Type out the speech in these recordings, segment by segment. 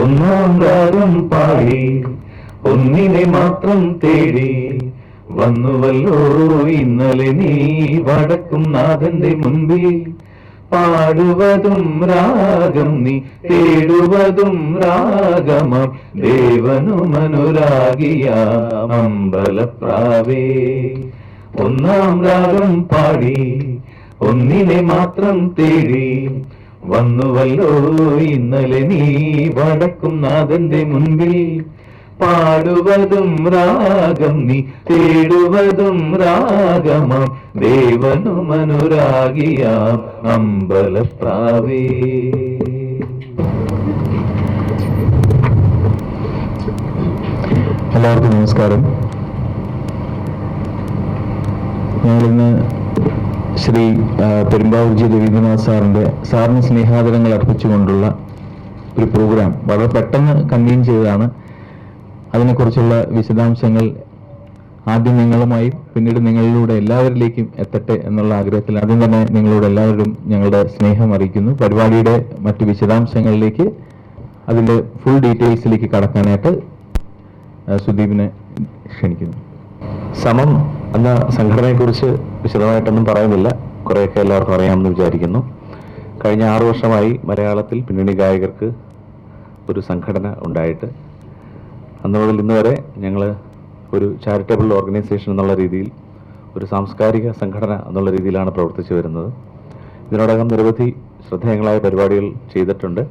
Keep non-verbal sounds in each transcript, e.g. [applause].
ഒന്നാം രാഗം പാടി ഒന്നിനെ മാത്രം തേടി. വന്നുവല്ലോ ഇന്നലെ നീ വടക്കും നാഥന്റെ മുൻപിൽ. പാടുവതും രാഗം നീ തേടുവതും രാഗമം ദേവനും അനുരാഗിയാം അമ്പലപ്രാവേ. ഒന്നാം രാഗം പാടി ഒന്നിനെ മാത്രം തേടി. വന്നുവല്ലോ ഇന്നലെ നീ വടക്കും നാഥന്റെ മുൻപിൽ. പാടുവതും രാഗം നീ തേടുവതും രാഗമാം. ദേവനും അനുരാഗിയാം അമ്പലപ്രാവേ. എല്ലാവർക്കും നമസ്കാരം. ഞങ്ങളിന്ന് ശ്രീ പെരുമ്പാവൂർജി രവീന്ദ്രനാഥ് സാറിന്റെ സാറിന് സ്നേഹാദരങ്ങൾ അർപ്പിച്ചുകൊണ്ടുള്ള ഒരു പ്രോഗ്രാം വളരെ പെട്ടെന്ന് കൺവീൻ ചെയ്തതാണ്. അതിനെക്കുറിച്ചുള്ള വിശദാംശങ്ങൾ ആദ്യം നിങ്ങളുമായി പിന്നീട് നിങ്ങളിലൂടെ എല്ലാവരിലേക്കും എത്തട്ടെ എന്നുള്ള ആഗ്രഹത്തിൽ ആദ്യം തന്നെ നിങ്ങളോട് എല്ലാവരും ഞങ്ങളുടെ സ്നേഹം അറിയിക്കുന്നു. പരിപാടിയുടെ മറ്റ് വിശദാംശങ്ങളിലേക്ക് അതിന്റെ ഫുൾ ഡീറ്റെയിൽസിലേക്ക് കടക്കാനായിട്ട് സുദീപിനെ ക്ഷണിക്കുന്നു. സമം എന്ന സംഘടനയെക്കുറിച്ച് വിശദമായിട്ടൊന്നും പറയുന്നില്ല. കുറേയൊക്കെ എല്ലാവർക്കും അറിയാമെന്ന് വിചാരിക്കുന്നു. കഴിഞ്ഞ ആറു വർഷമായി മലയാളത്തിൽ പിന്നണി ഗായകർക്ക് ഒരു സംഘടന ഉണ്ടായിട്ട്. അന്ന് മുതൽ ഇന്ന് വരെ ഞങ്ങൾ ഒരു ചാരിറ്റബിൾ ഓർഗനൈസേഷൻ എന്നുള്ള രീതിയിൽ ഒരു സാംസ്കാരിക സംഘടന എന്നുള്ള രീതിയിലാണ് പ്രവർത്തിച്ചു വരുന്നത്. ഇതിനോടകം നിരവധി ശ്രദ്ധേയങ്ങളായ പരിപാടികൾ ചെയ്തിട്ടുണ്ട്.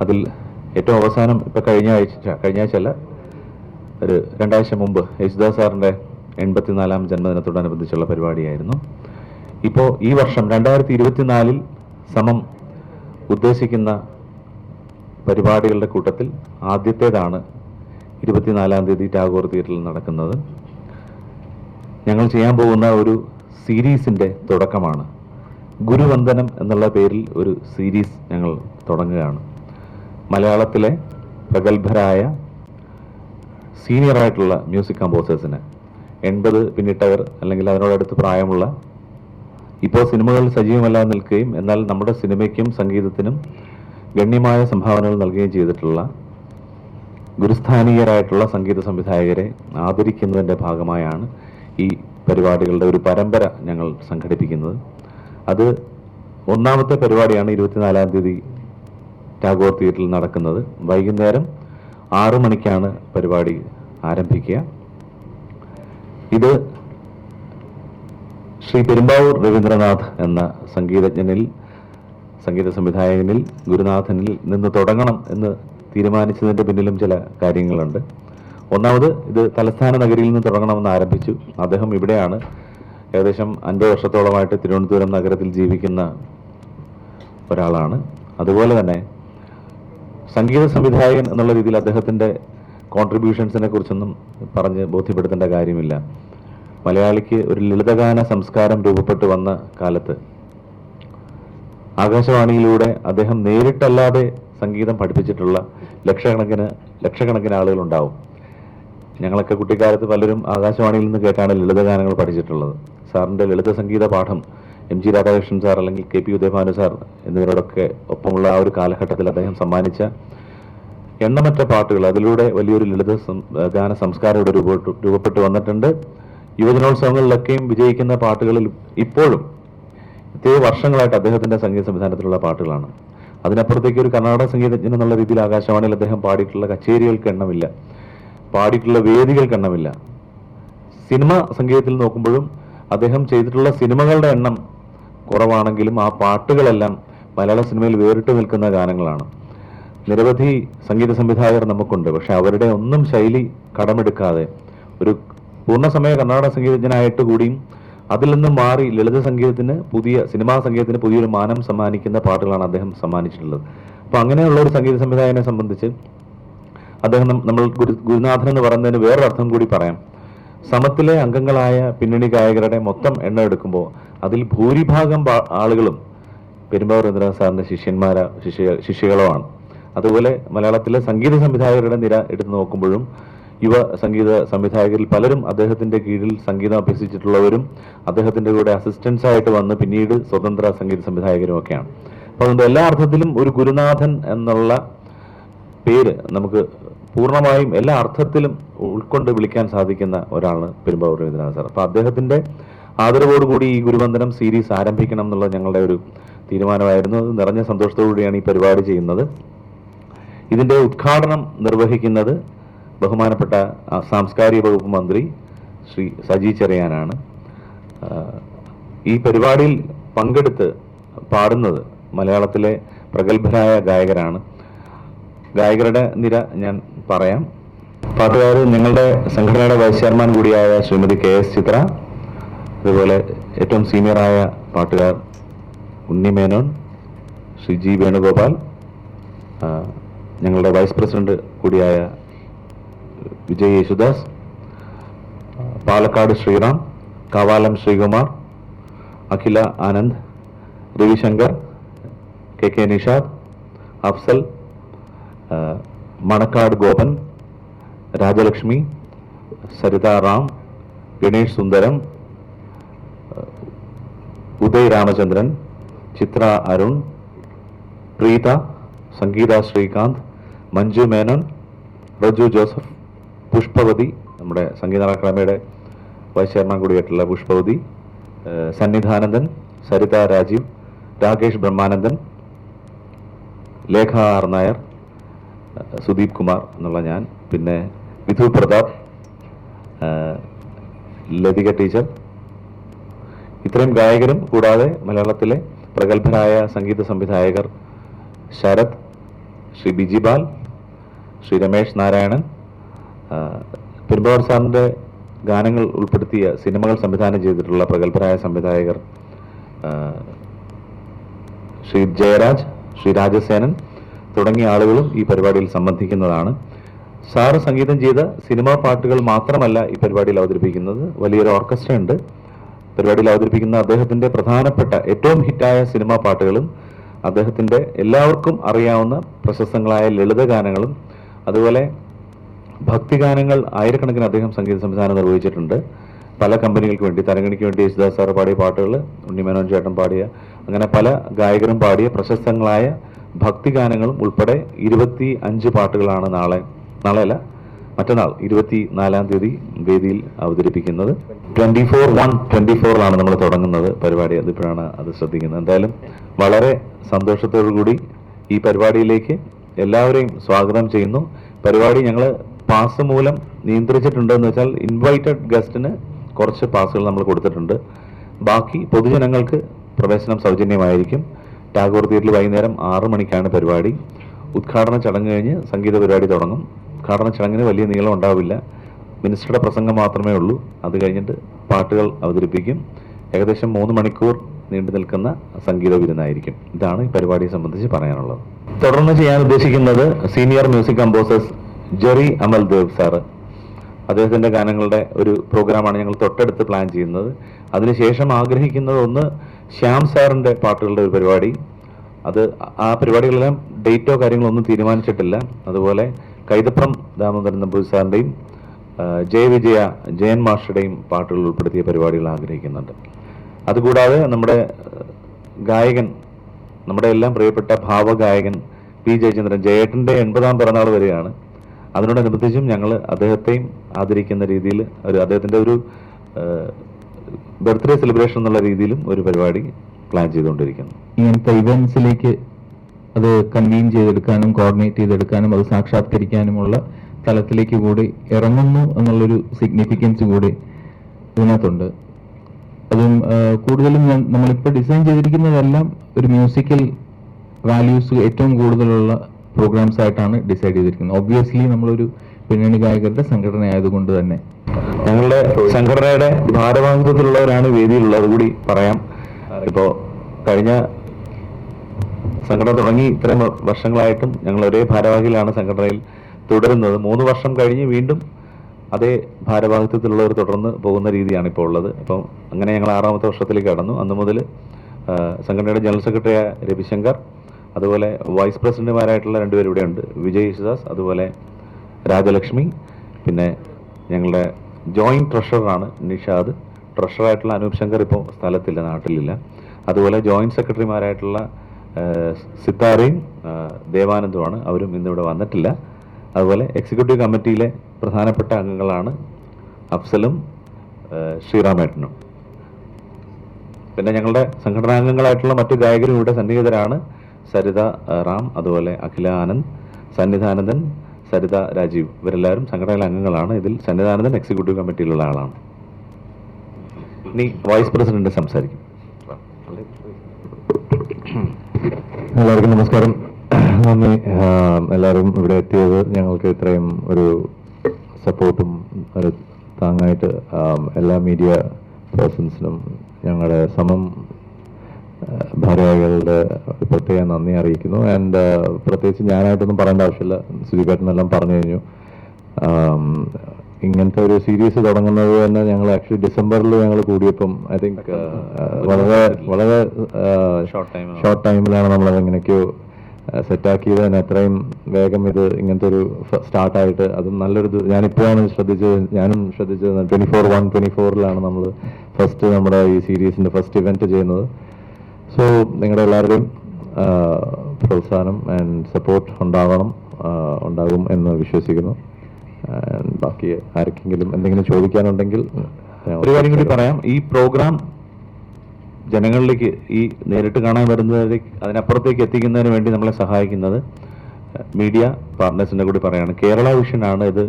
അതിൽ ഏറ്റവും അവസാനം ഇപ്പം കഴിഞ്ഞ ആഴ്ച കഴിഞ്ഞ ആഴ്ചയല്ല ഒരു രണ്ടാഴ്ച മുമ്പ് യേശുദാസ് സാറിന്റെ എൺപത്തിനാലാം ജന്മദിനത്തോടനുബന്ധിച്ചുള്ള പരിപാടിയായിരുന്നു. ഇപ്പോൾ ഈ വർഷം രണ്ടായിരത്തി ഇരുപത്തിനാലിൽ സമം ഉദ്ദേശിക്കുന്ന പരിപാടികളുടെ കൂട്ടത്തിൽ ആദ്യത്തേതാണ് ഇരുപത്തിനാലാം തീയതി ടാഗോർ തിയേറ്ററിൽ നടക്കുന്നത്. ഞങ്ങൾ ചെയ്യാൻ പോകുന്ന ഒരു സീരീസിന്റെ തുടക്കമാണ്. ഗുരുവന്ദനം എന്നുള്ള പേരിൽ ഒരു സീരീസ് ഞങ്ങൾ തുടങ്ങുകയാണ്. മലയാളത്തിലെ പ്രഗത്ഭരായ സീനിയർ ആയിട്ടുള്ള മ്യൂസിക് കമ്പോസേഴ്സിന് എൺപത് പിന്നിട്ടവർ അല്ലെങ്കിൽ അതിനോടടുത്ത് പ്രായമുള്ള ഇപ്പോൾ സിനിമകൾ സജീവമല്ലാതെ നിൽക്കുകയും എന്നാൽ നമ്മുടെ സിനിമയ്ക്കും സംഗീതത്തിനും ഗണ്യമായ സംഭാവനകൾ നൽകുകയും ചെയ്തിട്ടുള്ള ഗുരുസ്ഥാനീയരായിട്ടുള്ള സംഗീത സംവിധായകരെ ആദരിക്കുന്നതിന്റെ ഭാഗമായാണ് ഈ പരിപാടികളുടെ ഒരു പരമ്പര ഞങ്ങൾ സംഘടിപ്പിക്കുന്നത്. അത് ഒന്നാമത്തെ പരിപാടിയാണ് ഇരുപത്തിനാലാം തീയതി ടാഗോർ തിയേറ്ററിൽ നടക്കുന്നത്. വൈകുന്നേരം ആറു മണിക്കാണ് പരിപാടി ആരംഭിക്കുക. ഇത് ശ്രീ പെരുമ്പാവൂർ രവീന്ദ്രനാഥ് എന്ന സംഗീതജ്ഞനിൽ സംഗീത സംവിധായകനിൽ ഗുരുനാഥനിൽ നിന്ന് തുടങ്ങണം എന്ന് തീരുമാനിച്ചതിന്റെ പിന്നിലും ചില കാര്യങ്ങളുണ്ട്. ഒന്നാമത് ഇത് തലസ്ഥാന നഗരിയിൽ നിന്ന് തുടങ്ങണമെന്ന് ആരംഭിച്ചു. അദ്ദേഹം ഇവിടെയാണ് ഏകദേശം അൻപത് വർഷത്തോളമായിട്ട് തിരുവനന്തപുരം നഗരത്തിൽ ജീവിക്കുന്ന ഒരാളാണ്. അതുപോലെ തന്നെ സംഗീത സംവിധായകൻ എന്നുള്ള രീതിയിൽ അദ്ദേഹത്തിന്റെ കോൺട്രിബ്യൂഷൻസിനെ കുറിച്ചൊന്നും പറഞ്ഞ് ബോധ്യപ്പെടുത്തേണ്ട കാര്യമില്ല. മലയാളിക്ക് ഒരു ലളിതഗാന സംസ്കാരം രൂപപ്പെട്ടു വന്ന കാലത്ത് ആകാശവാണിയിലൂടെ അദ്ദേഹം നേരിട്ടല്ലാതെ സംഗീതം പഠിപ്പിച്ചിട്ടുള്ള ലക്ഷക്കണക്കിന് ലക്ഷക്കണക്കിന് ആളുകൾ ഉണ്ടാവും ഞങ്ങളൊക്കെ കുട്ടിക്കാലത്ത് പലരും ആകാശവാണിയിൽ നിന്ന് കേട്ടാണ് ലളിതഗാനങ്ങൾ പഠിച്ചിട്ടുള്ളത്. സാറിന്റെ ലളിത സംഗീത പാഠം എം ജി രാധാകൃഷ്ണൻ സാർ അല്ലെങ്കിൽ കെ പി ഉദയഭാനു സാർ എന്നിവരോടൊക്കെ ഒപ്പമുള്ള ആ ഒരു കാലഘട്ടത്തിൽ അദ്ദേഹം സമ്മാനിച്ച എണ്ണമറ്റ പാട്ടുകൾ. അതിലൂടെ വലിയൊരു ലളിത ഗാന സംസ്കാരം ഇവിടെ രൂപപ്പെട്ടു രൂപപ്പെട്ടു വന്നിട്ടുണ്ട്. യുവജനോത്സവങ്ങളിലൊക്കെയും വിജയിക്കുന്ന പാട്ടുകളിൽ ഇപ്പോഴും ഇത്രയോ വർഷങ്ങളായിട്ട് അദ്ദേഹത്തിന്റെ സംഗീത സംവിധാനത്തിലുള്ള പാട്ടുകളാണ്. അതിനപ്പുറത്തേക്ക് ഒരു കർണാടക സംഗീതജ്ഞൻ എന്നുള്ള രീതിയിൽ ആകാശവാണിയിൽ അദ്ദേഹം പാടിയിട്ടുള്ള കച്ചേരികൾക്ക് എണ്ണമില്ല. പാടിയിട്ടുള്ള വേദികൾക്ക് എണ്ണമില്ല. സിനിമ സംഗീതത്തിൽ നോക്കുമ്പോഴും അദ്ദേഹം ചെയ്തിട്ടുള്ള സിനിമകളുടെ എണ്ണം കുറവാണെങ്കിലും ആ പാട്ടുകളെല്ലാം മലയാള സിനിമയിൽ വേറിട്ട് നിൽക്കുന്ന ഗാനങ്ങളാണ്. നിരവധി സംഗീത സംവിധായകർ നമുക്കുണ്ട്. പക്ഷെ അവരുടെ ഒന്നും ശൈലി കടമെടുക്കാതെ ഒരു പൂർണസമയ കർണാടക സംഗീതജ്ഞനായിട്ട് കൂടിയും അതിൽ നിന്നും മാറി ലളിത സംഗീതത്തിന് പുതിയ സിനിമാ സംഗീതത്തിന് പുതിയൊരു മാനം സമ്മാനിക്കുന്ന പാട്ടുകളാണ് അദ്ദേഹം സമ്മാനിച്ചിട്ടുള്ളത്. അപ്പൊ അങ്ങനെയുള്ള ഒരു സംഗീത സംവിധായകനെ സംബന്ധിച്ച് അദ്ദേഹം നമ്മൾ ഗുരു ഗുരുനാഥൻ എന്ന് പറയുന്നതിന് വേറൊരർത്ഥം കൂടി പറയാം. സമത്തിലെ അംഗങ്ങളായ പിന്നണി ഗായകരുടെ മൊത്തം എണ്ണം എടുക്കുമ്പോൾ അതിൽ ഭൂരിഭാഗം ആളുകളും പെരുമ്പാവൂർ രവീന്ദ്രനാഥ് സാറിന്റെ ശിഷ്യന്മാരോ ശിഷ്യ ശിഷ്യകളോ ആണ് അതുപോലെ മലയാളത്തിലെ സംഗീത സംവിധായകരുടെ നിര എടുത്തു നോക്കുമ്പോഴും യുവ സംഗീത സംവിധായകരിൽ പലരും അദ്ദേഹത്തിന്റെ കീഴിൽ സംഗീതം അഭ്യസിച്ചിട്ടുള്ളവരും അദ്ദേഹത്തിന്റെ കൂടെ അസിസ്റ്റൻസ് ആയിട്ട് വന്ന് പിന്നീട് സ്വതന്ത്ര സംഗീത സംവിധായകരും അപ്പോൾ അപ്പൊ അതുകൊണ്ട് എല്ലാ അർത്ഥത്തിലും ഒരു ഗുരുനാഥൻ എന്നുള്ള പേര് നമുക്ക് പൂർണമായും എല്ലാ അർത്ഥത്തിലും ഉൾക്കൊണ്ട് വിളിക്കാൻ സാധിക്കുന്ന ഒരാളാണ് പെരുമ്പാവൂർ രവീന്ദ്രനാഥ് സാർ. അപ്പോൾ അദ്ദേഹത്തിന്റെ ആദരവോടുകൂടി ഈ ഗുരുവന്ദനം സീരീസ് ആരംഭിക്കണം എന്നുള്ളത് ഞങ്ങളുടെ ഒരു തീരുമാനമായിരുന്നു. അത് നിറഞ്ഞ സന്തോഷത്തോടുകൂടിയാണ് ഈ പരിപാടി ചെയ്യുന്നത്. ഇതിന്റെ ഉദ്ഘാടനം നിർവഹിക്കുന്നത് ബഹുമാനപ്പെട്ട സാംസ്കാരിക വകുപ്പ് മന്ത്രി ശ്രീ സജി ചെറിയാനാണ്. ഈ പരിപാടിയിൽ പങ്കെടുത്ത് പാടുന്നത് മലയാളത്തിലെ പ്രഗത്ഭരായ ഗായകരാണ്. ഗായകരുടെ നിര ഞാൻ പറയാം. പാട്ടുകാർ നിങ്ങളുടെ സംഘടനയുടെ വൈസ് ചെയർമാൻ കൂടിയായ ശ്രീമതി കെ എസ് ചിത്ര അതുപോലെ ഏറ്റവും സീനിയറായ പാട്ടുകാർ ഉണ്ണി മേനോൻ ശ്രീ ജി വേണുഗോപാൽ ഞങ്ങളുടെ വൈസ് പ്രസിഡന്റ് കൂടിയായ Vijay Yesudas Palakkad Sreeram Kavalam Sreekumar Akhila Anand Ravishankar K K Nishad Afsal Manakkad Gopan Rajalakshmi Saritha Ram Ganesh Sundaram Uday Ramachandran Chithra Arun Preetha Sangeetha Sreekanth Manju Menon Reju Joseph Pushpavathi നമ്മുടെ സംഗീത അക്കാദമിയുടെ vice chairman കൂടിയായിട്ടുള്ള Pushpavathi Sannidhanandan Saritha Rajeev Rakesh Brahmanandan Lekha R Nair Sudeep Kumar എന്നുള്ള ഞാൻ പിന്നെ Vidhu Pratap Lathika teacher. ഇത്രയും ഗായകരും കൂടാതെ മലയാളത്തിലെ പ്രഗത്ഭരായ സംഗീത സംവിധായകർ ശരത് ശ്രീ ബിജിപാൽ ശ്രീ രമേഷ് നാരായണൻ പെരുമ്പാവൂർ സാറിന്റെ ഗാനങ്ങൾ ഉൾപ്പെടുത്തിയ സിനിമകൾ സംവിധാനം ചെയ്തിട്ടുള്ള പ്രഗത്ഭരായ സംവിധായകർ ശ്രീ ജയരാജ് ശ്രീ രാജസേനൻ തുടങ്ങിയ ആളുകളും ഈ പരിപാടിയിൽ സംബന്ധിക്കുന്നതാണ്. സാറ് സംഗീതം ചെയ്ത സിനിമാ പാട്ടുകൾ മാത്രമല്ല ഈ പരിപാടിയിൽ അവതരിപ്പിക്കുന്നത്. വലിയൊരു ഓർക്കസ്ട്ര ഉണ്ട്. പരിപാടിയിൽ അവതരിപ്പിക്കുന്ന അദ്ദേഹത്തിന്റെ പ്രധാനപ്പെട്ട ഏറ്റവും ഹിറ്റായ സിനിമാ പാട്ടുകളും അദ്ദേഹത്തിന്റെ എല്ലാവർക്കും അറിയാവുന്ന പ്രശസ്തങ്ങളായ ലളിതഗാനങ്ങളും അതുപോലെ ഭക്തിഗാനങ്ങൾ ആയിരക്കണക്കിന് അദ്ദേഹം സംഗീത സംവിധാനം നിർവഹിച്ചിട്ടുണ്ട്. പല കമ്പനികൾക്ക് വേണ്ടി തരങ്ങണിക്ക് വേണ്ടി യേശുദാസ് സാർ പാടിയ പാട്ടുകൾ ഉണ്ണി ഉണ്ണിമേനോൻ ചേട്ടൻ പാടിയ അങ്ങനെ പല ഗായകരും പാടിയ പ്രശസ്തങ്ങളായ ഭക്തിഗാനങ്ങളും ഉൾപ്പെടെ ഇരുപത്തി അഞ്ച് പാട്ടുകളാണ് നാളെ നാളെ അല്ല മറ്റന്നാൾ ഇരുപത്തി നാലാം തീയതി വേദിയിൽ അവതരിപ്പിക്കുന്നത്. ട്വന്റി ഫോർ വൺ ട്വന്റി ഫോറിലാണ് നമ്മൾ തുടങ്ങുന്നത് പരിപാടി. അതിപ്പോഴാണ് അത് ശ്രദ്ധിക്കുന്നത്. എന്തായാലും വളരെ സന്തോഷത്തോടു കൂടി ഈ പരിപാടിയിലേക്ക് എല്ലാവരെയും സ്വാഗതം ചെയ്യുന്നു. പരിപാടി ഞങ്ങൾ പാസ് മൂലം നിയന്ത്രിച്ചിട്ടുണ്ടെന്ന് വെച്ചാൽ ഇൻവൈറ്റഡ് ഗസ്റ്റിന് കുറച്ച് പാസുകൾ നമ്മൾ കൊടുത്തിട്ടുണ്ട്. ബാക്കി പൊതുജനങ്ങൾക്ക് പ്രവേശനം സൗജന്യമായിരിക്കും. ടാഗോർ തിയേറ്ററിൽ വൈകുന്നേരം ആറ് മണിക്കാണ് പരിപാടി. ഉദ്ഘാടന ചടങ്ങ് കഴിഞ്ഞ് സംഗീത പരിപാടി തുടങ്ങും. ഉദ്ഘാടന ചടങ്ങിന് വലിയ നീളം ഉണ്ടാവില്ല. മിനിസ്റ്ററുടെ പ്രസംഗം മാത്രമേ ഉള്ളൂ. അത് കഴിഞ്ഞിട്ട് പാട്ടുകൾ അവതരിപ്പിക്കും. ഏകദേശം മൂന്ന് മണിക്കൂർ നീണ്ടു നിൽക്കുന്ന സംഗീത വിരുന്നായിരിക്കും. ഇതാണ് ഈ പരിപാടിയെ സംബന്ധിച്ച് പറയാനുള്ളത്. തുടർന്ന് ചെയ്യാൻ ഉദ്ദേശിക്കുന്നത് senior music composers Jerry Amal Dev sir. അദ്ദേഹത്തിന്റെ ഗാനങ്ങളുടെ ഒരു പ്രോഗ്രാമാണ് ഞങ്ങൾ തൊട്ടടുത്ത് പ്ലാൻ ചെയ്യുന്നത്. അതിനുശേഷം ആഗ്രഹിക്കുന്നത് ഒന്ന് ശ്യാം സാറിന്റെ പാട്ടുകളുടെ ഒരു പരിപാടി. അത് ആ പരിപാടികളെല്ലാം ഡേറ്റോ കാര്യങ്ങളൊന്നും തീരുമാനിച്ചിട്ടില്ല. അതുപോലെ കൈതപ്രം ദാമോദരൻ നമ്പൂരി സാറിന്റെയും ജയ ജയവിജയ ജയൻ മാസ്റ്ററുടെയും പാട്ടുകൾ ഉൾപ്പെടുത്തിയ പരിപാടികൾ ആഗ്രഹിക്കുന്നുണ്ട്. അതുകൂടാതെ നമ്മുടെ ഗായകൻ നമ്മുടെ എല്ലാം പ്രിയപ്പെട്ട ഭാവഗായകൻ പി ജയചന്ദ്രൻ ജയേട്ടന്റെ എൺപതാം പിറന്നാൾ വരികയാണ് അതിനോടനുബന്ധിച്ചും ഞങ്ങൾ അദ്ദേഹത്തെയും ആദരിക്കുന്ന രീതിയിൽ ഒരു അദ്ദേഹത്തിന്റെ ഒരു ബർത്ത്ഡേ സെലിബ്രേഷൻ എന്നുള്ള രീതിയിലും ഒരു പരിപാടി പ്ലാൻ ചെയ്തുകൊണ്ടിരിക്കുന്നു. ഇങ്ങനത്തെ ഇവന്റ്സിലേക്ക് അത് കൺവീൻ ചെയ്തെടുക്കാനും കോർഡിനേറ്റ് ചെയ്തെടുക്കാനും അത് സാക്ഷാത്കരിക്കാനുമുള്ള തലത്തിലേക്ക് കൂടി ഇറങ്ങുന്നു എന്നുള്ളൊരു സിഗ്നിഫിക്കൻസ് കൂടി ഇതിനകത്തുണ്ട്. അതും കൂടുതലും നമ്മളിപ്പോൾ ഡിസൈൻ ചെയ്തിരിക്കുന്നതെല്ലാം ഒരു മ്യൂസിക്കൽ വാല്യൂസ് ഏറ്റവും കൂടുതലുള്ള പ്രോഗ്രാംസ് ആയിട്ടാണ് ഡിസൈഡ് ചെയ്തിരിക്കുന്നത്. ഒബ്വിയസ്ലി നമ്മളൊരു പിന്നണി ഗായകരുടെ സംഘടന ആയതുകൊണ്ട് തന്നെ. ഞങ്ങളുടെ സംഘടനയുടെ ഭാരവാഹിത്വത്തിലുള്ളവരാണ് വേദിയിലുള്ളത് കൂടി പറയാം. ഇപ്പോ കഴിഞ്ഞ സംഘടന തുടങ്ങി ഇത്രയും വർഷങ്ങളായിട്ടും ഞങ്ങൾ ഒരേ ഭാരവാഹിയിലാണ് സംഘടനയിൽ തുടരുന്നത്. മൂന്ന് വർഷം കഴിഞ്ഞ് വീണ്ടും അതേ ഭാരവാഹിത്വത്തിലുള്ളവർ തുടർന്ന് പോകുന്ന രീതിയാണ് ഇപ്പോൾ ഉള്ളത്. അപ്പം അങ്ങനെ ഞങ്ങൾ ആറാമത്തെ വർഷത്തിലേക്ക് കടന്നു. അന്ന് മുതൽ സംഘടനയുടെ ജനറൽ സെക്രട്ടറിയായ രവിശങ്കർ അതുപോലെ വൈസ് പ്രസിഡന്റുമാരായിട്ടുള്ള രണ്ടുപേരും ഇവിടെയുണ്ട്. വിജയ് യേശുദാസ് അതുപോലെ രാജലക്ഷ്മി പിന്നെ ഞങ്ങളുടെ ജോയിന്റ് ട്രഷററാണ് നിഷാദ്. ട്രഷറായിട്ടുള്ള അനൂപ് ശങ്കർ ഇപ്പോൾ സ്ഥലത്തില്ല നാട്ടിലില്ല. അതുപോലെ ജോയിന്റ് സെക്രട്ടറിമാരായിട്ടുള്ള സിത്താരയും ദേവാനന്ദുമാണ്. അവരും ഇന്നിവിടെ വന്നിട്ടില്ല. അതുപോലെ എക്സിക്യൂട്ടീവ് കമ്മിറ്റിയിലെ പ്രധാനപ്പെട്ട അംഗങ്ങളാണ് അഫ്സലും ശ്രീറാമേട്ടനും പിന്നെ ഞങ്ങളുടെ സംഘടനാംഗങ്ങളായിട്ടുള്ള മറ്റു ഗായകരും ഇവിടെ സന്നിഹിതരാണ്. സരിത റാം അതുപോലെ അഖില ആനന്ദ് സന്നിധാനന്ദൻ സരിത രാജീവ് ഇവരെല്ലാവരും സംഘടനയിലെ അംഗങ്ങളാണ്. ഇതിൽ സന്നിധാനന്ദൻ എക്സിക്യൂട്ടീവ് കമ്മിറ്റിയിലുള്ള ആളാണ്. ഇനി വൈസ് പ്രസിഡന്റ് സംസാരിക്കും. എല്ലാവർക്കും നമസ്കാരം. നന്ദി. എല്ലാവരും ഇവിടെ എത്തിയത് ഞങ്ങൾക്ക് ഇത്രയും ഒരു സപ്പോർട്ടും ഒരു താങ്ങായിട്ട് എല്ലാ മീഡിയ പേഴ്സൺസിനും ഞങ്ങളുടെ സമം ഭാരവാഹികളുടെ പ്രത്യേക നന്ദി അറിയിക്കുന്നു. ആൻഡ് പ്രത്യേകിച്ച് ഞാനായിട്ടൊന്നും പറയേണ്ട ആവശ്യമില്ല. സുജിപേട്ടനെല്ലാം പറഞ്ഞു കഴിഞ്ഞു. ഇങ്ങനത്തെ ഒരു സീരീസ് തുടങ്ങുന്നത് തന്നെ ഞങ്ങൾ ആക്ച്വലി ഡിസംബറിൽ ഞങ്ങൾ കൂടിയപ്പം ഐ തിങ്ക് വളരെ വളരെ ഷോർട്ട് ടൈമിലാണ് നമ്മൾ എങ്ങനെയൊക്കെയോ സെറ്റാക്കിയത് തന്നെ എത്രയും വേഗം ഇത് ഇങ്ങനത്തെ ഒരു സ്റ്റാർട്ടായിട്ട് അതും നല്ലൊരു ഞാനിപ്പോഴാണ് ശ്രദ്ധിച്ചത് ഞാനും ശ്രദ്ധിച്ചത് ട്വന്റി ഫോർ വൺ ട്വന്റി ഫോറിലാണ് നമ്മൾ ഫസ്റ്റ് നമ്മുടെ ഈ സീരീസിന്റെ ഫസ്റ്റ് ഇവന്റ് ചെയ്യുന്നത്. സോ നിങ്ങളുടെ എല്ലാവരുടെയും പ്രോത്സാഹനം ആൻഡ് സപ്പോർട്ട് ഉണ്ടാകണം ഉണ്ടാകും എന്ന് വിശ്വസിക്കുന്നു. ബാക്കി ആർക്കെങ്കിലും എന്തെങ്കിലും ചോദിക്കാനുണ്ടെങ്കിൽ ഒരു കാര്യം കൂടി പറയാം. ഈ പ്രോഗ്രാം ജനങ്ങളിലേക്ക് ഈ നേരിട്ട് കാണാൻ വരുന്നതിലേക്ക് അതിനപ്പുറത്തേക്ക് എത്തിക്കുന്നതിന് വേണ്ടി നമ്മളെ സഹായിക്കുന്നത് മീഡിയ പാർട്ട്നേഴ്സിന്റെ കൂടി പറയാണ്. കേരള വിഷനാണ് ഇത്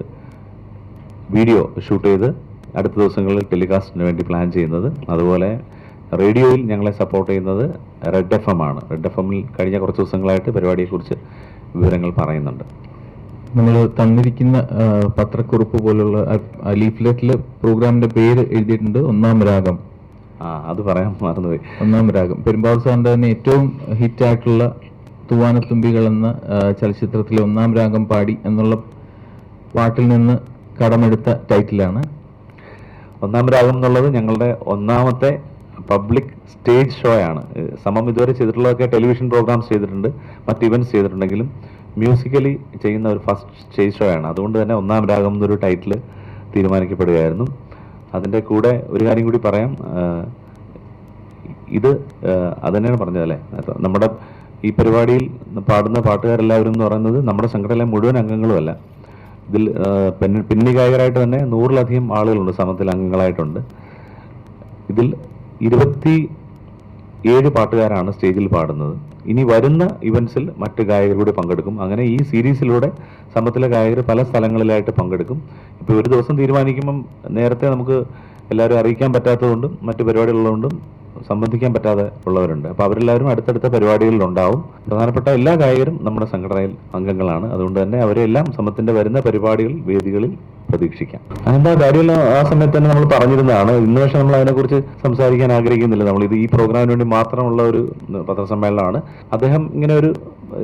വീഡിയോ ഷൂട്ട് ചെയ്ത് അടുത്ത ദിവസങ്ങളിൽ ടെലികാസ്റ്റിന് വേണ്ടി പ്ലാൻ ചെയ്യുന്നത്. അതുപോലെ റേഡിയോയിൽ ഞങ്ങളെ സപ്പോർട്ട് ചെയ്യുന്നത് റെഡ് എഫ് എം ആണ്. റെഡ് എഫ് എമ്മിൽ കഴിഞ്ഞ കുറച്ച് ദിവസങ്ങളായിട്ട് പരിപാടിയെക്കുറിച്ച് വിവരങ്ങൾ പറയുന്നുണ്ട്. നമ്മൾ തന്നിരിക്കുന്ന പത്രക്കുറിപ്പ് പോലുള്ള ലീഫ്ലെറ്റിൽ പ്രോഗ്രാമിന്റെ പേര് എഴുതിയിട്ടുണ്ട്. ഒന്നാം രാഗം. ആ അത് പറയാൻ മറന്നുപോയി. ഒന്നാം രാഗം. പെരുമ്പാവൂർ സാറിന്റെ തന്നെ ഏറ്റവും ഹിറ്റായിട്ടുള്ള തൂവാനത്തുമ്പികൾ എന്ന ചലച്ചിത്രത്തിലെ ഒന്നാം രാഗം പാടി എന്നുള്ള പാട്ടിൽ നിന്ന് കടമെടുത്ത ടൈറ്റിലാണ് ഒന്നാം രാഗം എന്നുള്ളത് ഞങ്ങളുടെ ഒന്നാമത്തെ പബ്ലിക് സ്റ്റേജ് ഷോ ആണ്. സമം ഇതുവരെ ചെയ്തിട്ടുള്ളതൊക്കെ ടെലിവിഷൻ പ്രോഗ്രാംസ് ചെയ്തിട്ടുണ്ട്. മറ്റ് ഇവന്റ്സ് ചെയ്തിട്ടുണ്ടെങ്കിലും മ്യൂസിക്കലി ചെയ്യുന്ന ഒരു ഫസ്റ്റ് സ്റ്റേജ് ഷോ ആണ്. അതുകൊണ്ട് തന്നെ ഒന്നാം രാഗം എന്നൊരു ടൈറ്റിൽ തീരുമാനിക്കപ്പെടുകയായിരുന്നു. അതിന്റെ കൂടെ ഒരു കാര്യം കൂടി പറയാം. ഇത് അത് തന്നെയാണ് പറഞ്ഞതല്ലേ അത് നമ്മുടെ ഈ പരിപാടിയിൽ പാടുന്ന പാട്ടുകാരെല്ലാവരും എന്ന് പറയുന്നത് നമ്മുടെ സംഘടനയിലെ മുഴുവൻ അംഗങ്ങളുമല്ല ഇതിൽ പിന്നി ഗായകരായിട്ട് തന്നെ നൂറിലധികം ആളുകളുണ്ട് സമത്തിൽ അംഗങ്ങളായിട്ടുണ്ട്. ഇതിൽ ഇരുപത്തി ഏഴ് പാട്ടുകാരാണ് സ്റ്റേജിൽ പാടുന്നത്. ഇനി വരുന്ന ഇവൻസിൽ മറ്റ് ഗായകരുടെ കൂടി പങ്കെടുക്കും. അങ്ങനെ ഈ സീരീസിലൂടെ സമത്തിലെ ഗായകർ പല സ്ഥലങ്ങളിലായിട്ട് പങ്കെടുക്കും. ഇപ്പോൾ ഒരു ദിവസം തീരുമാനിക്കുമ്പം നേരത്തെ നമുക്ക് എല്ലാവരും അറിയിക്കാൻ പറ്റാത്തതുകൊണ്ടും മറ്റു പരിപാടികളുള്ളതുകൊണ്ടും സംബന്ധിക്കാൻ പറ്റാതെ ഉള്ളവരുണ്ട്. അപ്പോൾ അവരെല്ലാവരും അടുത്തടുത്ത പരിപാടികളിൽ ഉണ്ടാവും പ്രധാനപ്പെട്ട എല്ലാ ഗായകരും നമ്മുടെ സംഘടനയിൽ അംഗങ്ങളാണ്. അതുകൊണ്ട് തന്നെ അവരെല്ലാം സമത്തിന്റെ വരുന്ന പരിപാടികൾ വേദികളിൽ പ്രതീക്ഷിക്കാം. എന്താ കാര്യമെല്ലാം ആ സമയത്ത് തന്നെ നമ്മൾ പറഞ്ഞിരുന്നതാണ്. ഇന്ന് പക്ഷെ നമ്മൾ അതിനെക്കുറിച്ച് സംസാരിക്കാൻ ആഗ്രഹിക്കുന്നില്ല. നമ്മൾ ഇത് ഈ പ്രോഗ്രാമിന് വേണ്ടി മാത്രമുള്ള ഒരു പത്രസമ്മേളനമാണ്. അദ്ദേഹം ഇങ്ങനെ ഒരു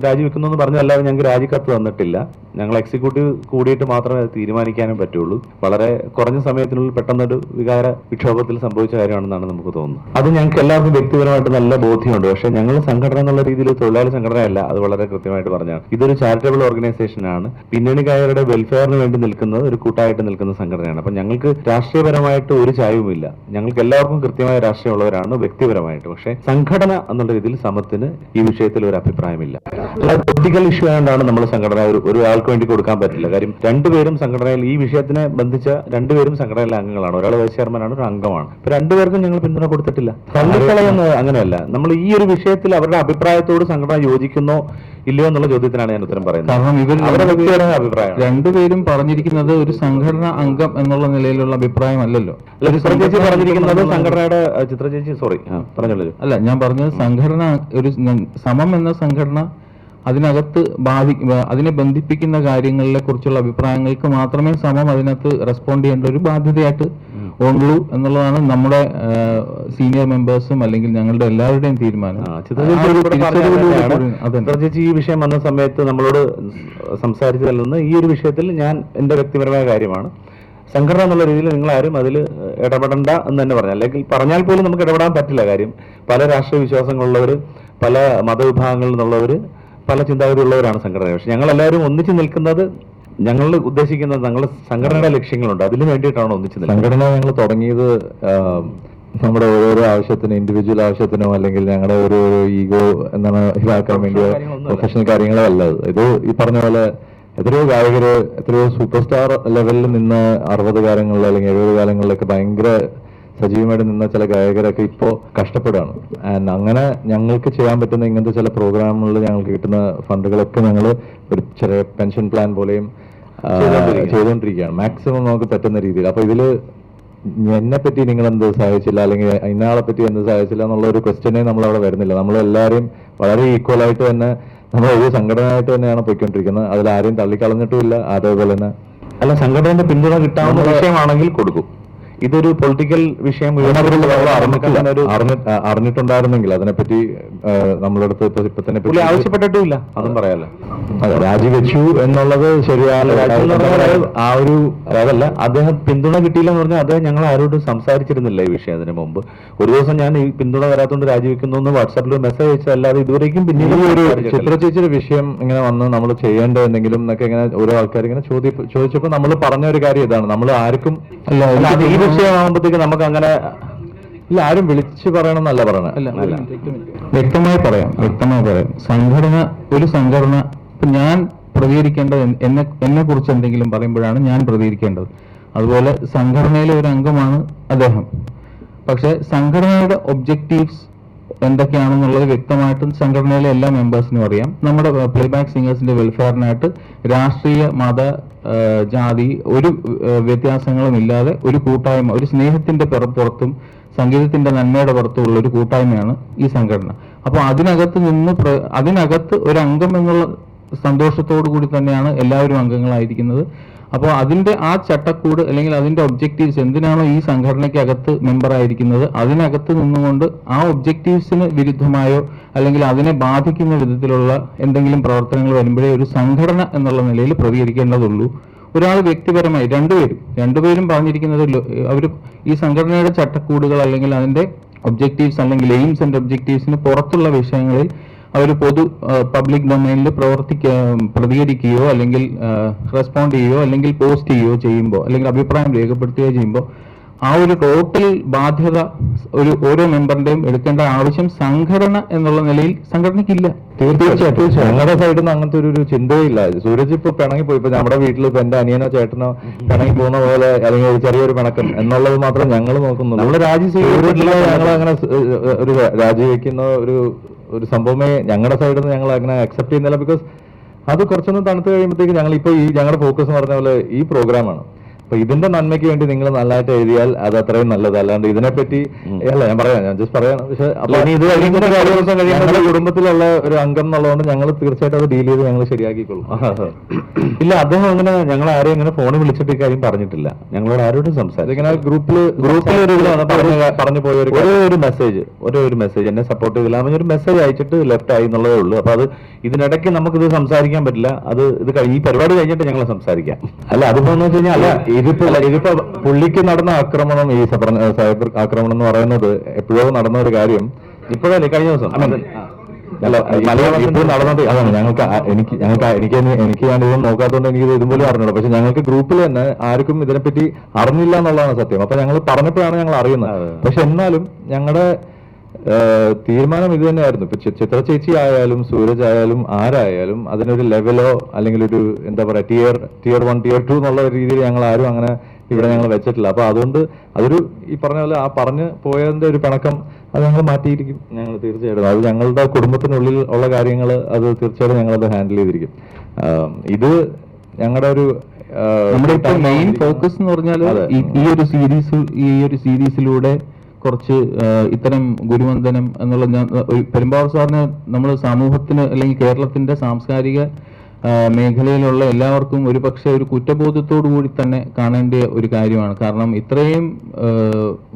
രാജിവെക്കുന്നു എന്ന് പറഞ്ഞല്ലാതെ ഞങ്ങൾക്ക് രാജിക്കത്ത് തന്നിട്ടില്ല. ഞങ്ങൾ എക്സിക്യൂട്ടീവ് കൂടിയിട്ട് മാത്രമേ അത് തീരുമാനിക്കാനും പറ്റുള്ളൂ. വളരെ കുറഞ്ഞ സമയത്തിനുള്ളിൽ പെട്ടെന്നൊരു വികാര വിക്ഷോഭത്തിൽ സംഭവിച്ച കാര്യമാണെന്നാണ് നമുക്ക് തോന്നുന്നത്. അത് ഞങ്ങൾക്ക് എല്ലാവർക്കും വ്യക്തിപരമായിട്ട് നല്ല ബോധ്യമുണ്ട്. പക്ഷേ ഞങ്ങൾ സംഘടന എന്നുള്ള രീതിയിൽ തൊഴിലാളി സംഘടനയല്ല. അത് വളരെ കൃത്യമായിട്ട് പറഞ്ഞാണ് ഇതൊരു ചാരിറ്റബിൾ ഓർഗനൈസേഷനാണ് പിന്നണി ഗായകരുടെ വെൽഫെയറിന് വേണ്ടി നിൽക്കുന്നത് ഒരു കൂട്ടായിട്ട് നിൽക്കുന്ന സംഘടനയാണ്. അപ്പൊ ഞങ്ങൾക്ക് രാഷ്ട്രീയപരമായിട്ട് ഒരു ചായവുമില്ല. ഞങ്ങൾക്ക് എല്ലാവർക്കും കൃത്യമായ രാഷ്ട്രീയമുള്ളവരാണ് വ്യക്തിപരമായിട്ട്. പക്ഷേ സംഘടന എന്നുള്ള രീതിയിൽ സമത്തിന് ഈ വിഷയത്തിൽ ഒരു അഭിപ്രായമില്ല. പൊളിറ്റിക്കൽ ഇഷ്യൂ ആയതുകൊണ്ടാണ് നമ്മൾ സംഘടന ഒരു ഒരാൾക്ക് വേണ്ടി കൊടുക്കാൻ പറ്റില്ല. കാര്യം രണ്ടുപേരും സംഘടനയിൽ ഈ വിഷയത്തിനെ ബന്ധിച്ച രണ്ടുപേരും സംഘടനയിലെ അംഗങ്ങളാണ്. ഒരാൾ വൈസ് ചെയർമാനാണ് ഒരു അംഗമാണ്. ഇപ്പൊ രണ്ടുപേർക്കും ഞങ്ങൾ പിന്തുണ കൊടുത്തിട്ടില്ല. തള്ളിക്കളയുന്നത് അങ്ങനെയല്ല. നമ്മൾ ഈ ഒരു വിഷയത്തിൽ അവരുടെ അഭിപ്രായത്തോട് സംഘടന യോജിക്കുന്നോ ഇല്ലയോ എന്നുള്ള ചോദ്യത്തിനാണ് ഞാൻ ഉത്തരം പറയുന്നത്. കാരണം ഇവർ വ്യക്തിപരമായ അഭിപ്രായം രണ്ടുപേരും പറഞ്ഞിരിക്കുന്നത് ഒരു സംഘടന അംഗം എന്നുള്ള നിലയിലുള്ള അഭിപ്രായമല്ലല്ലോ. അല്ലല്ലോ ചിത്ര ചേച്ചി പറഞ്ഞിരിക്കുന്നത് സംഘടനയുടെ ചിത്രചേച്ചി ചിത്ര ചേച്ചി സോറി പറഞ്ഞോളൂ അല്ല ഞാൻ പറഞ്ഞത് സംഘടന ഒരു സമം എന്ന സംഘടന അതിനകത്ത് ബാധി അതിനെ ബന്ധിപ്പിക്കുന്ന കാര്യങ്ങളെ കുറിച്ചുള്ള അഭിപ്രായങ്ങൾക്ക് മാത്രമേ സമം അതിനകത്ത് റെസ്പോണ്ട് ചെയ്യേണ്ട ഒരു ബാധ്യതയായിട്ട് ഉള്ളൂ എന്നുള്ളതാണ് നമ്മുടെ സീനിയർ മെമ്പേഴ്സും അല്ലെങ്കിൽ ഞങ്ങളുടെ എല്ലാവരുടെയും തീരുമാനം. ചേച്ചി ഈ വിഷയം വന്ന സമയത്ത് നമ്മളോട് സംസാരിച്ചതിൽ നിന്ന് ഈ ഒരു വിഷയത്തിൽ ഞാൻ എന്റെ വ്യക്തിപരമായ കാര്യമാണ്. സംഘടന എന്നുള്ള രീതിയിൽ നിങ്ങൾ ആരും അതിൽ ഇടപെടണ്ട എന്ന് തന്നെ പറഞ്ഞു അല്ലെങ്കിൽ പറഞ്ഞാൽ പോലും നമുക്ക് ഇടപെടാൻ പറ്റില്ല കാര്യം. പല രാഷ്ട്രീയ വിശ്വാസങ്ങളുള്ളവർ പല മതവിഭാഗങ്ങളിൽ നിന്നുള്ളവർ പല ചിന്താഗതി ഉള്ളവരാണ് സംഘടന പക്ഷെ ഞങ്ങൾ എല്ലാവരും ഒന്നിച്ച് നിൽക്കുന്നത് ഞങ്ങൾ ഉദ്ദേശിക്കുന്നത് ഞങ്ങളുടെ സംഘടനയുടെ ലക്ഷ്യങ്ങളുണ്ട്. അതിന് വേണ്ടിയിട്ടാണ് ഒന്നിച്ചത് സംഘടന ഞങ്ങൾ തുടങ്ങിയത് നമ്മുടെ ഓരോരോ ആവശ്യത്തിന് ഇൻഡിവിജ്വൽ ആവശ്യത്തിനോ അല്ലെങ്കിൽ ഞങ്ങളുടെ ഓരോ ഈഗോ എന്നാണ് ഇതാക്കാൻ വേണ്ടി പ്രൊഫഷണൽ കാര്യങ്ങളോ അല്ല. ഇത്. ഈ പറഞ്ഞ പോലെ എത്രയോ ഗായകര് എത്രയോ സൂപ്പർ സ്റ്റാർ ലെവലിൽ നിന്ന് അറുപത് കാലങ്ങളിൽ അല്ലെങ്കിൽ എഴുപത് കാലങ്ങളിലൊക്കെ ഭയങ്കര സജീവമായിട്ട് നിന്ന ചില ഗായകരൊക്കെ ഇപ്പോൾ കഷ്ടപ്പെടുകയാണ്. ആൻഡ് അങ്ങനെ ഞങ്ങൾക്ക് ചെയ്യാൻ പറ്റുന്ന ഇങ്ങനത്തെ ചില പ്രോഗ്രാമുകളിൽ ഞങ്ങൾക്ക് കിട്ടുന്ന ഫണ്ടുകളൊക്കെ ഞങ്ങൾ ഒരു ചെറിയ പെൻഷൻ പ്ലാൻ പോലെയും ചെയ്തുകൊണ്ടിരിക്കുകയാണ് മാക്സിമം നമുക്ക് പറ്റുന്ന രീതിയിൽ. അപ്പൊ ഇതിൽ എന്നെ പറ്റി നിങ്ങൾ എന്ത് സഹായിച്ചില്ല? അല്ലെങ്കിൽ ഇന്നയാളെ പറ്റി എന്ത് സഹായിച്ചില്ല എന്നുള്ള ഒരു ക്വസ്റ്റ്യനെ നമ്മൾ അവിടെ വരുന്നില്ല. നമ്മൾ എല്ലാവരെയും വളരെ ഈക്വൽ ആയിട്ട് തന്നെ നമ്മൾ ഒരു സംഘടനയായിട്ട് തന്നെയാണ് പോയിക്കൊണ്ടിരിക്കുന്നത്. അതിൽ ആരെയും തള്ളിക്കളഞ്ഞിട്ടുമില്ല. അതേപോലെ തന്നെ അല്ല സംഘടനയുടെ പിന്തുണ കിട്ടാവുന്ന വിഷയമാണെങ്കിൽ കൊടുക്കും. ഇതൊരു പൊളിറ്റിക്കൽ വിഷയം അറിഞ്ഞിട്ടുണ്ടായിരുന്നെങ്കിൽ അതിനെപ്പറ്റി നമ്മളടുത്ത് ഇപ്പൊ തന്നെ ആവശ്യപ്പെട്ടിട്ടില്ല അതും പറയാലോ. രാജിവെച്ചു എന്നുള്ളത് ശരിയാണ് ആ ഒരു അതല്ല അദ്ദേഹം പിന്തുണ കിട്ടിയില്ല എന്ന് പറഞ്ഞാൽ അദ്ദേഹം ഞങ്ങൾ ആരോടും സംസാരിച്ചിരുന്നില്ല ഈ വിഷയം അതിന് മുമ്പ്. ഒരു ദിവസം ഞാൻ ഈ പിന്തുണ വരാത്തോണ്ട് രാജിവെക്കുന്നു എന്ന് വാട്സാപ്പിൽ മെസ്സേജ് അയച്ചതല്ലാതെ ഇതുവരേക്കും പിന്നീട് ഒരു സംസാരിച്ചിട്ടില്ല. ചിത്ര ചേച്ചിയുടെ വിഷയം ഇങ്ങനെ വന്ന് നമ്മൾ ചെയ്യേണ്ട എന്തെങ്കിലും എന്നൊക്കെ ഇങ്ങനെ ഓരോ ആൾക്കാർ ഇങ്ങനെ ചോദിച്ചപ്പോൾ നമ്മൾ പറഞ്ഞ ഒരു കാര്യം ഇതാണ്. നമ്മൾ ആർക്കും വിഷയമാകുമ്പോഴത്തേക്ക് നമുക്ക് അങ്ങനെ ഇല്ല ആരും വിളിച്ചു പറയണമെന്നല്ല പറയണം. അല്ല. വ്യക്തമായി പറയാം വ്യക്തമായി പറയാം. സംഘടന ഒരു സംഘടന ഞാൻ പ്രതികരിക്കേണ്ടത് എന്നെ എന്നെ കുറിച്ച് എന്തെങ്കിലും പറയുമ്പോഴാണ് ഞാൻ പ്രതികരിക്കേണ്ടത്. അതുപോലെ സംഘടനയിലെ ഒരു അംഗമാണ് അദ്ദേഹം. പക്ഷെ സംഘടനയുടെ ഒബ്ജക്റ്റീവ്സ് എന്തൊക്കെയാണെന്നുള്ളത് വ്യക്തമായിട്ടും സംഘടനയിലെ എല്ലാ മെമ്പേഴ്സിനും അറിയാം. നമ്മുടെ പ്ലേബാക്ക് സിംഗേഴ്സിന്റെ വെൽഫെയറിനായിട്ട് രാഷ്ട്രീയ മത ജാതി ഒരു വ്യത്യാസങ്ങളും ഇല്ലാതെ ഒരു കൂട്ടായ്മ ഒരു സ്നേഹത്തിന്റെ പിറ- പുറത്തും സംഗീതത്തിന്റെ നന്മയുടെ പുറത്തുമുള്ള ഒരു കൂട്ടായ്മയാണ് ഈ സംഘടന. അപ്പോൾ അതിനകത്ത് നിന്ന് അതിനകത്ത് ഒരു അംഗം എന്നുള്ള സന്തോഷത്തോടു കൂടി തന്നെയാണ് എല്ലാവരും അംഗങ്ങളായിരിക്കുന്നത്. അപ്പോൾ അതിന്റെ ആ ചട്ടക്കൂട് അല്ലെങ്കിൽ അതിന്റെ ഒബ്ജക്റ്റീവ്സ് എന്തിനാണോ ഈ സംഘടനയ്ക്കകത്ത് മെമ്പർ ആയിരിക്കുന്നത്? അതിനകത്ത് നിന്നുകൊണ്ട് ആ ഒബ്ജക്റ്റീവ്സിന് വിരുദ്ധമായോ അല്ലെങ്കിൽ അതിനെ ബാധിക്കുന്ന വിധത്തിലുള്ള എന്തെങ്കിലും പ്രവർത്തനങ്ങൾ വരുമ്പോഴേ ഒരു സംഘടന എന്നുള്ള നിലയിൽ പ്രതികരിക്കേണ്ടതുള്ളൂ. ഒരാൾ വ്യക്തിപരമായി രണ്ടുപേരും രണ്ടുപേരും പറഞ്ഞിരിക്കുന്നത് അവർ ഈ സംഘടനയുടെ ചട്ടക്കൂടുകൾ അല്ലെങ്കിൽ അതിന്റെ ഒബ്ജക്റ്റീവ്സ് അല്ലെങ്കിൽ എയിംസ് ആൻഡ് ഒബ്ജക്റ്റീവ്സിന് പുറത്തുള്ള വിഷയങ്ങളിൽ അവർ പൊതു പബ്ലിക് ഡൊമൈനിൽ പ്രവർത്തിക്ക പ്രതികരിക്കുകയോ അല്ലെങ്കിൽ റെസ്പോണ്ട് ചെയ്യുകയോ അല്ലെങ്കിൽ പോസ്റ്റ് ചെയ്യുകയോ ചെയ്യുമ്പോൾ അല്ലെങ്കിൽ അഭിപ്രായം രേഖപ്പെടുത്തുകയോ ചെയ്യുമ്പോൾ ആ ഒരു ടോട്ടൽ ബാധ്യത ഒരു ഓരോ മെമ്പറിന്റെയും എടുക്കേണ്ട ആവശ്യം സംഘടന എന്നുള്ള നിലയിൽ സംഘടനയ്ക്കില്ല. തീർച്ചയായിട്ടും. ഞങ്ങളുടെ സൈഡിൽ നിന്ന് അങ്ങനത്തെ ഒരു ചിന്തയില്ല. സൂരജ് ഇപ്പൊ പിണങ്ങി പോയി. ഇപ്പൊ നമ്മുടെ വീട്ടിൽ ഇപ്പൊ എന്റെ അനിയനോ ചേട്ടനോ പിണങ്ങി പോകുന്ന പോലെ അല്ലെങ്കിൽ ഒരു ചെറിയൊരു പിണക്കം എന്നുള്ളത് മാത്രം ഞങ്ങൾ നോക്കുന്നുള്ളൂ. നമ്മുടെ രാജി ഞങ്ങൾ അങ്ങനെ ഒരു രാജിവെക്കുന്ന ഒരു ഒരു സംഭവമേ ഞങ്ങളുടെ സൈഡിൽ നിന്ന് ഞങ്ങൾ അങ്ങനെ അക്സെപ്റ്റ് ചെയ്യുന്നില്ല ബിക്കോസ് അത് കുറച്ചൊന്ന് തണുത്ത് കഴിയുമ്പോഴത്തേക്ക് ഞങ്ങൾ ഇപ്പോൾ ഈ ഞങ്ങളുടെ ഫോക്കസ് എന്ന് പറഞ്ഞ പോലെ ഈ പ്രോഗ്രാമാണ് അപ്പൊ ഇതിന്റെ നന്മയ്ക്ക് വേണ്ടി നിങ്ങൾ നല്ലതായിട്ട് എഴുതിയാൽ അത് അത്രയും നല്ലത്. അല്ലാണ്ട് ഇതിനെപ്പറ്റി അല്ല ഞാൻ പറയാം ഞാൻ ജസ്റ്റ് പറയാം. പക്ഷെ അപ്പൊ ഇത് ഞങ്ങളുടെ കുടുംബത്തിലുള്ള ഒരു അംഗം എന്നുള്ളതുകൊണ്ട് ഞങ്ങൾ തീർച്ചയായിട്ടും അത് ഡീൽ ചെയ്ത് ഞങ്ങൾ ശരിയാക്കിക്കൊള്ളും. ഇല്ല അദ്ദേഹം അങ്ങനെ ഞങ്ങൾ ആരെയും അങ്ങനെ ഫോണിൽ വിളിച്ചിട്ട് ഇക്കാര്യം കാര്യം പറഞ്ഞിട്ടില്ല. ഞങ്ങളോട് ആരോടും സംസാരിച്ചു ഇങ്ങനെ ഗ്രൂപ്പിൽ ഗ്രൂപ്പിൽ ഒരു പറഞ്ഞു പോയ ഒരു ഒരേ ഒരു മെസ്സേജ് ഒരേ ഒരു മെസ്സേജ് എന്നെ സപ്പോർട്ട് ചെയ്തില്ല. അവൻ ഒരു മെസ്സേജ് അയച്ചിട്ട് ലെഫ്റ്റ് ആയി എന്നുള്ളതേ ഉള്ളൂ. അപ്പൊ അത് ഇതിനിടയ്ക്ക് നമുക്കിത് സംസാരിക്കാൻ പറ്റില്ല. അത് ഇത് ഈ പരിപാടി കഴിഞ്ഞിട്ട് ഞങ്ങൾ സംസാരിക്കാം. അല്ല അതിപ്പോ എന്ന് വെച്ച് കഴിഞ്ഞാൽ അല്ല ഇതിപ്പോ ഇതിപ്പോ പുള്ളിക്ക് നടന്ന ആക്രമണം ഈ സബർ- ആക്രമണം എന്ന് പറയുന്നത് എപ്പോഴോ നടന്ന ഒരു കാര്യം. ഇപ്പോഴല്ലേ കഴിഞ്ഞ ദിവസം? ഇപ്പോൾ നടന്നത് അതാണ്. ഞങ്ങൾക്ക് എനിക്ക് ഞങ്ങൾക്ക് എനിക്ക് എനിക്ക് ഞാൻ ഇതൊന്നും നോക്കാത്തതുകൊണ്ട് എനിക്ക് ഇത് ഇതുപോലെ അറിഞ്ഞത് പക്ഷെ ഞങ്ങൾക്ക് ഗ്രൂപ്പിൽ തന്നെ ആർക്കും ഇതിനെപ്പറ്റി അറിഞ്ഞില്ല എന്നുള്ളതാണ് സത്യം. അപ്പൊ ഞങ്ങൾ പറഞ്ഞപ്പോഴാണ് ഞങ്ങൾ അറിയുന്നത്. പക്ഷെ എന്നാലും ഞങ്ങളുടെ തീരുമാനം ഇത് തന്നെയായിരുന്നു. ഇപ്പൊ ചിത്ര ചേച്ചി ആയാലും സൂരജ് ആയാലും ആരായാലും അതിനൊരു ലെവലോ അല്ലെങ്കിൽ ഒരു എന്താ പറയാ tier tier one tier two എന്നുള്ള രീതിയിൽ ഞങ്ങൾ ആരും അങ്ങനെ ഇവിടെ ഞങ്ങൾ വെച്ചിട്ടില്ല. അപ്പൊ അതുകൊണ്ട് അതൊരു ഈ പറഞ്ഞ പോലെ ആ പറഞ്ഞു പോയതിന്റെ ഒരു പിണക്കം അത് ഞങ്ങൾ മാറ്റിയിരിക്കും. ഞങ്ങൾ തീർച്ചയായിട്ടും അത് ഞങ്ങളുടെ കുടുംബത്തിനുള്ളിൽ ഉള്ള കാര്യങ്ങൾ അത് തീർച്ചയായിട്ടും ഞങ്ങൾ അത് ഹാൻഡിൽ ചെയ്തിരിക്കും ഇത് ഞങ്ങളുടെ ഒരു നമ്മുടെ ഇപ്പൊ മെയിൻ ഫോക്കസ് എന്ന് പറഞ്ഞാൽ ഈ ഒരു സീരീസ് ഈ ഒരു സീരീസിലൂടെ കുറച്ച് ഇത്തരം ഗുരുവന്ദനം എന്നുള്ള ഞാൻ പെരുമ്പാവൂർ സാറിന് നമ്മൾ സമൂഹത്തിന് അല്ലെങ്കിൽ കേരളത്തിന്റെ സാംസ്കാരിക മേഖലയിലുള്ള എല്ലാവർക്കും ഒരു പക്ഷേ ഒരു കുറ്റബോധത്തോടു കൂടി തന്നെ കാണേണ്ട ഒരു കാര്യമാണ്. കാരണം ഇത്രയും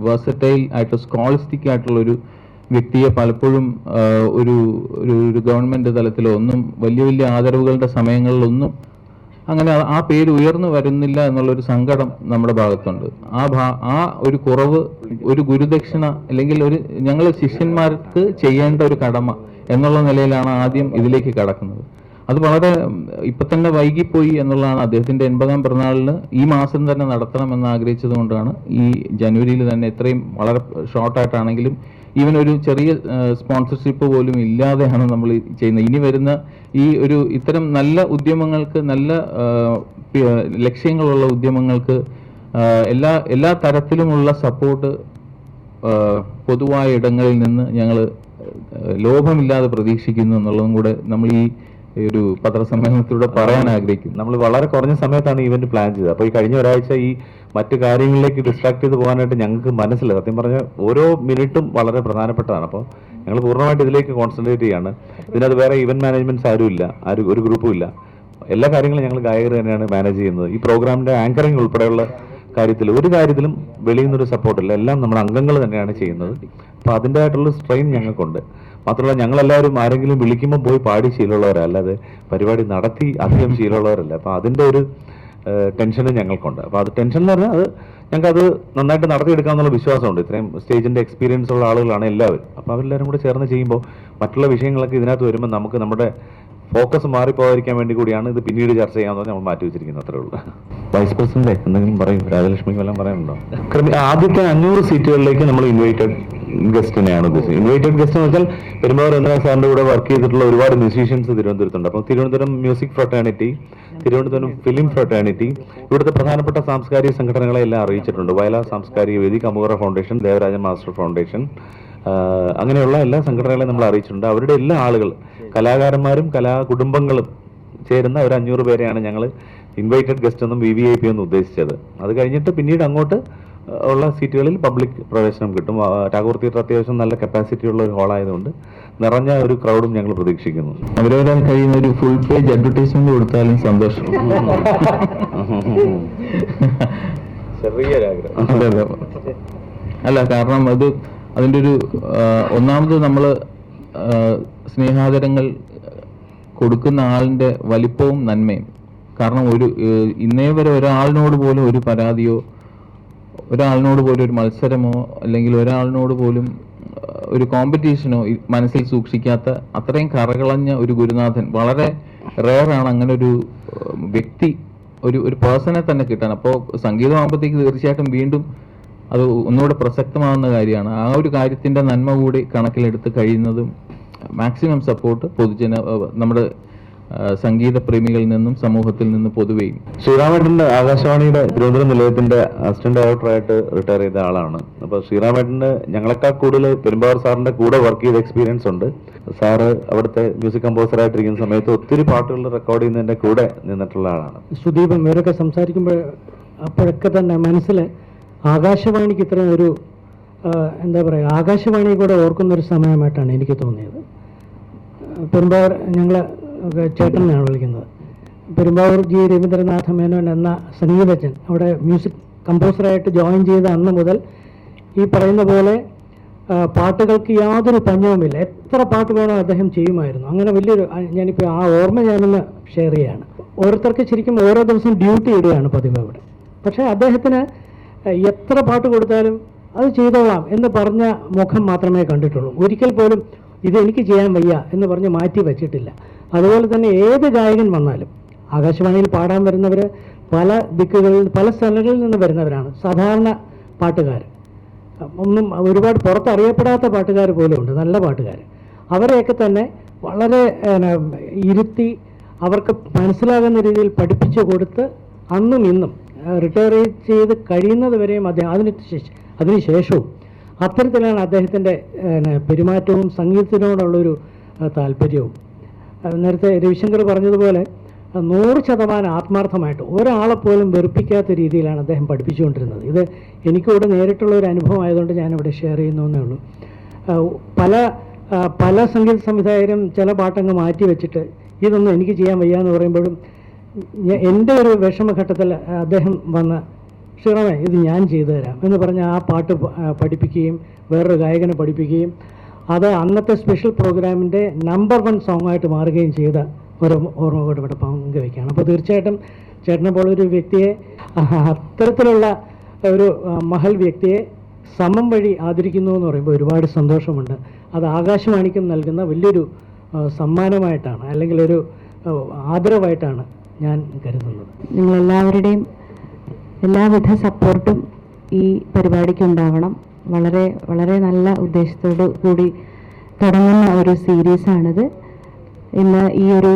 വേഴ്സറ്റൈൽ ആയിട്ട് സ്കോളിസ്റ്റിക് ആയിട്ടുള്ള ഒരു വ്യക്തിയെ പലപ്പോഴും ഒരു ഒരു ഗവൺമെന്റ് തലത്തിലോ ഒന്നും വലിയ വലിയ ആദരവുകളുടെ സമയങ്ങളിലൊന്നും അങ്ങനെ ആ- പേര് ഉയർന്നു വരുന്നില്ല എന്നുള്ളൊരു സങ്കടം നമ്മുടെ ഭാഗത്തുണ്ട്. ആ ഭാ ആ ഒരു കുറവ് ഒരു ഗുരുദക്ഷിണ അല്ലെങ്കിൽ ഒരു ഞങ്ങൾ ശിഷ്യന്മാർക്ക് ചെയ്യേണ്ട ഒരു കടമ എന്നുള്ള നിലയിലാണ് ആദ്യം ഇതിലേക്ക് കടക്കുന്നത്. അത് വളരെ ഇപ്പൊ തന്നെ വൈകിപ്പോയി എന്നുള്ളതാണ് അദ്ദേഹത്തിന്റെ എൺപതാം പിറന്നാളിന് ഈ മാസം തന്നെ നടത്തണം എന്ന് ആഗ്രഹിച്ചത് കൊണ്ടാണ് ഈ ജനുവരിയിൽ തന്നെ ഇത്രയും വളരെ ഷോർട്ടായിട്ടാണെങ്കിലും ഈവൻ ഒരു ചെറിയ സ്പോൺസർഷിപ്പ് പോലും ഇല്ലാതെയാണ് നമ്മൾ ചെയ്യുന്നത്. ഇനി വരുന്ന ഈ ഒരു ഇത്തരം നല്ല ഉദ്യമങ്ങൾക്ക് നല്ല ലക്ഷ്യങ്ങളുള്ള ഉദ്യമങ്ങൾക്ക് എല്ലാ എല്ലാ തരത്തിലുമുള്ള സപ്പോർട്ട് പൊതുവായ ഇടങ്ങളിൽ നിന്ന് ഞങ്ങൾ ലോഭമില്ലാതെ പ്രതീക്ഷിക്കുന്നു എന്നുള്ളതും കൂടെ നമ്മൾ ഈ ഒരു പത്രസമ്മേളനത്തിലൂടെ പറയാൻ ആഗ്രഹിക്കുന്നു. നമ്മൾ വളരെ കുറഞ്ഞ സമയത്താണ് ഇവന്റ് പ്ലാൻ ചെയ്തത്. അപ്പോൾ ഈ കഴിഞ്ഞ ഒരാഴ്ച ഈ മറ്റു കാര്യങ്ങളിലേക്ക് ഡിസ്ട്രാക്ട് ചെയ്ത് പോകാനായിട്ട് ഞങ്ങൾക്ക് മനസ്സില്ല സത്യം പറഞ്ഞാൽ ഓരോ മിനിറ്റും വളരെ പ്രധാനപ്പെട്ടതാണ്. അപ്പോൾ ഞങ്ങൾ പൂർണമായിട്ട് ഇതിലേക്ക് കോൺസെൻട്രേറ്റ് ചെയ്യാണ്. ഇതിനകത്ത് വേറെ ഇവന്റ് മാനേജ്മെന്റ്സ് ആരും ഇല്ല. ആരും ഒരു ഗ്രൂപ്പും ഇല്ല. എല്ലാ കാര്യങ്ങളും ഞങ്ങൾ ഗായകർ തന്നെയാണ് മാനേജ് ചെയ്യുന്നത്. ഈ പ്രോഗ്രാമിന്റെ ആങ്കറിംഗ് ഉൾപ്പെടെയുള്ള കാര്യത്തിൽ ഒരു കാര്യത്തിലും വെളിയിൽ നിന്നൊരു സപ്പോർട്ടില്ല എല്ലാം നമ്മുടെ അംഗങ്ങൾ തന്നെയാണ് ചെയ്യുന്നത്. അപ്പോൾ അതിന്റെതായിട്ടുള്ള സ്ട്രെയിൻ ഞങ്ങൾക്കുണ്ട്. മാത്രമല്ല ഞങ്ങളെല്ലാവരും ആരെങ്കിലും വിളിക്കുമ്പോൾ പോയി പാടി ശീലമുള്ളവരല്ലാതെ പരിപാടി നടത്തി അധികം ശീലമുള്ളവരല്ല. അപ്പോൾ അതിന്റെ ഒരു ടെൻഷനും ഞങ്ങൾക്കുണ്ട്. അപ്പോൾ അത് ടെൻഷൻ എന്ന് പറഞ്ഞാൽ അത് ഞങ്ങൾക്കത് നന്നായിട്ട് നടത്തിയെടുക്കാമെന്നുള്ള വിശ്വാസമുണ്ട്. ഇത്രയും സ്റ്റേജിന്റെ എക്സ്പീരിയൻസ് ഉള്ള ആളുകളാണ് എല്ലാവരും. അപ്പോൾ അവരെല്ലാവരും കൂടെ ചേർന്ന് ചെയ്യുമ്പോൾ മറ്റുള്ള വിഷയങ്ങളൊക്കെ ഇതിനകത്ത് വരുമ്പോൾ നമുക്ക് നമ്മുടെ ഫോക്കസ് മാറിപ്പോകാതിരിക്കാൻ വേണ്ടി കൂടിയാണ് ഇത് പിന്നീട് ചർച്ച ചെയ്യാൻ പറഞ്ഞ് നമ്മൾ മാറ്റി വെച്ചിരിക്കുന്നത്. അത്രേ ഉള്ളൂ. വൈസ് പ്രസിഡന്റ് എന്തെങ്കിലും പറയും? രാജലക്ഷ്മിക്ക് വല്ലതും പറയാനുണ്ടോ? ക്രമി- ആദ്യത്തെ അഞ്ഞൂറ് സീറ്റുകളിലേക്ക് നമ്മൾ ഇൻവൈറ്റഡ് ഗസ്റ്റിനെയാണ് ഉദ്ദേശിച്ചത്. ഇൻവൈറ്റഡ് ഗസ്റ്റ് എന്ന് വെച്ചാൽ പെരുമ്പാവൂർ എന്ന സാറിന്റെ കൂടെ വർക്ക് ചെയ്തിട്ടുള്ള ഒരുപാട് മ്യൂസീഷ്യൻസ് തിരുവനന്തപുരത്തുണ്ട്. അപ്പോൾ Thiruvananthapuram music fraternity Thiruvananthapuram film fraternity ഇവിടുത്തെ പ്രധാനപ്പെട്ട സാംസ്കാരിക സംഘടനകളെ എല്ലാം അറിയിച്ചിട്ടുണ്ട്. വയലാർ സാംസ്കാരിക വേദി Kamukara foundation Devarajan master foundation അങ്ങനെയുള്ള എല്ലാ സംഘടനകളെയും നമ്മൾ അറിയിച്ചിട്ടുണ്ട്. അവരുടെ എല്ലാ ആളുകൾ കലാകാരന്മാരും കലാ കുടുംബങ്ങളും ചേരുന്ന ഒരു അഞ്ഞൂറ് പേരെയാണ് ഞങ്ങൾ ഇൻവൈറ്റഡ് ഗസ്റ്റ് എന്നും വി വി ഐ പി എന്നും ഉദ്ദേശിച്ചത്. അത് കഴിഞ്ഞിട്ട് പിന്നീട് അങ്ങോട്ട് ഉള്ള സീറ്റുകളിൽ പബ്ലിക് പ്രവേശനം കിട്ടും. ടാഗോർ തിയേറ്റർ അത്യാവശ്യം നല്ല കപ്പാസിറ്റി ഉള്ള ഒരു ഹാളായതുകൊണ്ട് നിറഞ്ഞ ഒരു ക്രൗഡും ഞങ്ങൾ പ്രതീക്ഷിക്കുന്നു. അവരവരാൻ കഴിയുന്ന ഒരു ഫുൾ പേജ് അഡ്വർടൈസ്മെന്റ് കൊടുത്താലും സന്തോഷം. [laughs] അല്ല കാരണം അത് അതിന്റെ ഒരു ഒന്നാമത് നമ്മൾ സ്നേഹാദരങ്ങൾ കൊടുക്കുന്ന ആളിന്റെ വലിപ്പവും നന്മയും. കാരണം ഒരു ഇന്നേ വരെ ഒരാളിനോട് പോലും ഒരു പരാതിയോ ഒരാളിനോട് പോലും ഒരു മത്സരമോ അല്ലെങ്കിൽ ഒരാളിനോട് പോലും ഒരു കോമ്പറ്റീഷനോ മനസ്സിൽ സൂക്ഷിക്കാത്ത അത്രയും കറകളഞ്ഞ ഒരു ഗുരുനാഥൻ വളരെ റെയറാണ് അങ്ങനെ ഒരു വ്യക്തി ഒരു ഒരു പേഴ്സണെ തന്നെ കിട്ടാൻ. അപ്പോൾ സംഗീതമാകുമ്പോഴത്തേക്ക് തീർച്ചയായിട്ടും വീണ്ടും അത് ഒന്നുകൂടെ പ്രസക്തമാകുന്ന കാര്യമാണ്. ആ ഒരു കാര്യത്തിന്റെ നന്മ കൂടി കണക്കിലെടുത്ത് കഴിയുന്നതും മാക്സിമം സപ്പോർട്ട് പൊതുജന നമ്മുടെ സംഗീത പ്രേമികളിൽ നിന്നും സമൂഹത്തിൽ നിന്നും പൊതുവെയും. ശ്രീറാമേട്ടന്റെ ആകാശവാണിയുടെ തിരുവനന്തപുരം നിലയത്തിന്റെ അസിസ്റ്റന്റ് ഡയറക്ടറായിട്ട് റിട്ടയർ ചെയ്ത ആളാണ്. അപ്പൊ ശ്രീറാമേട്ടന് ഞങ്ങളെക്കാൾ കൂടുതൽ പെരുമ്പാവൂർ സാറിന്റെ കൂടെ വർക്ക് ചെയ്ത എക്സ്പീരിയൻസ് ഉണ്ട്. സാറ് അവിടുത്തെ മ്യൂസിക് കമ്പോസർ ആയിട്ടിരിക്കുന്ന സമയത്ത് ഒത്തിരി പാട്ടുകൾ റെക്കോർഡ് ചെയ്യുന്നതിന്റെ കൂടെ നിന്നിട്ടുള്ള ആളാണ്. സുദീപൻ ഇവരൊക്കെ സംസാരിക്കുമ്പോൾ അപ്പോഴൊക്കെ തന്നെ മനസ്സിൽ ആകാശവാണിക്ക് ഇത്രയും ഒരു എന്താ പറയുക ആകാശവാണിയെ കൂടെ ഓർക്കുന്ന ഒരു സമയമായിട്ടാണ് എനിക്ക് തോന്നിയത്. പെരുമ്പാവൂർ ഞങ്ങൾ ചേട്ടനെയാണ് വിളിക്കുന്നത്. പെരുമ്പാവൂർ ജി രവീന്ദ്രനാഥ മേനോൻ എന്ന സംഗീതജ്ഞൻ അവിടെ മ്യൂസിക് കമ്പോസറായിട്ട് ജോയിൻ ചെയ്ത അന്ന് മുതൽ ഈ പറയുന്ന പോലെ പാട്ടുകൾക്ക് യാതൊരു പഞ്ഞവുമില്ല. എത്ര പാട്ട് വേണോ അദ്ദേഹം ചെയ്യുമായിരുന്നു. അങ്ങനെ വലിയൊരു ഞാനിപ്പോൾ ആ ഓർമ്മ ഞാനൊന്ന് ഷെയർ ചെയ്യാണ്. ഓരോരുത്തർക്ക് ശരിക്കും ഓരോ ദിവസം ഡ്യൂട്ടി ഇടുകയാണ് പതിവ് അവിടെ. പക്ഷേ അദ്ദേഹത്തിന് എത്ര പാട്ട് കൊടുത്താലും അത് ചെയ്തോളാം എന്ന് പറഞ്ഞ മുഖം മാത്രമേ കണ്ടിട്ടുള്ളൂ. ഒരിക്കൽ പോലും ഇത് എനിക്ക് ചെയ്യാൻ വയ്യ എന്ന് പറഞ്ഞ് മാറ്റി വെച്ചിട്ടില്ല. അതുപോലെ തന്നെ ഏത് ഗായകൻ വന്നാലും ആകാശവാണിയിൽ പാടാൻ വരുന്നവർ പല ദിക്കുകളിൽ പല സ്ഥലങ്ങളിൽ നിന്ന് വരുന്നവരാണ്. സാധാരണ പാട്ടുകാർ ഒന്നും ഒരുപാട് പുറത്തറിയപ്പെടാത്ത പാട്ടുകാർ പോലും ഉണ്ട്. നല്ല പാട്ടുകാർ അവരെയൊക്കെ തന്നെ വളരെ ഇരുത്തി അവർക്ക് മനസ്സിലാകുന്ന രീതിയിൽ പഠിപ്പിച്ചു കൊടുത്ത് അന്നും ഇന്നും റിട്ടയർ ചെയ്ത് കഴിയുന്നത് വരെയും അദ്ദേഹം അതിന് ശേഷം അതിന് ശേഷവും അത്തരത്തിലാണ് അദ്ദേഹത്തിന്റെ പെരുമാറ്റവും സംഗീതത്തിനോടുള്ളൊരു താല്പര്യവും. നേരത്തെ രവിശങ്കർ പറഞ്ഞതുപോലെ നൂറ് ശതമാനം ആത്മാർത്ഥമായിട്ട് ഒരാളെപ്പോലും വെറുപ്പിക്കാത്ത രീതിയിലാണ് അദ്ദേഹം പഠിപ്പിച്ചുകൊണ്ടിരുന്നത്. ഇത് എനിക്കിവിടെ നേരിട്ടുള്ള ഒരു അനുഭവം ആയതുകൊണ്ട് ഞാനിവിടെ ഷെയർ ചെയ്യുന്നു എന്നേ ഉള്ളൂ. പല പല സംഗീത സംവിധായകരും ചില പാട്ടങ്ങ് മാറ്റി വെച്ചിട്ട് ഇതൊന്നും എനിക്ക് ചെയ്യാൻ വയ്യ എന്ന് പറയുമ്പോഴും എന്റെ ഒരു വിഷമഘട്ടത്തിൽ അദ്ദേഹം വന്ന് ഷിറമേ ഇത് ഞാൻ ചെയ്തു തരാം എന്ന് പറഞ്ഞ് ആ പാട്ട് പഠിപ്പിക്കുകയും വേറൊരു ഗായകനെ പഠിപ്പിക്കുകയും അത് അന്നത്തെ സ്പെഷ്യൽ പ്രോഗ്രാമിന്റെ നമ്പർ വൺ സോങ് ആയിട്ട് മാറുകയും ചെയ്ത ഒരു ഓർമ്മ ഇവിടെ പങ്കുവയ്ക്കുകയാണ് അപ്പോൾ തീർച്ചയായിട്ടും ചേട്ടനെ പോലൊരു വ്യക്തിയെ അത്തരത്തിലുള്ള ഒരു മഹൽ വ്യക്തിയെ സമം വഴി ആദരിക്കുന്നു എന്ന് പറയുമ്പോൾ ഒരുപാട് സന്തോഷമുണ്ട്. അത് ആകാശവാണിക്കും നൽകുന്ന വലിയൊരു സമ്മാനമായിട്ടാണ് അല്ലെങ്കിൽ ഒരു ആദരവായിട്ടാണ് ഞാൻ കരുതുന്നത്. നിങ്ങളെല്ലാവരുടെയും എല്ലാവിധ സപ്പോർട്ടും ഈ പരിപാടിക്ക് ഉണ്ടാവണം. വളരെ വളരെ നല്ല ഉദ്ദേശത്തോടു കൂടി തുടങ്ങുന്ന ഒരു സീരീസാണിത് ഇന്ന് ഈ ഒരു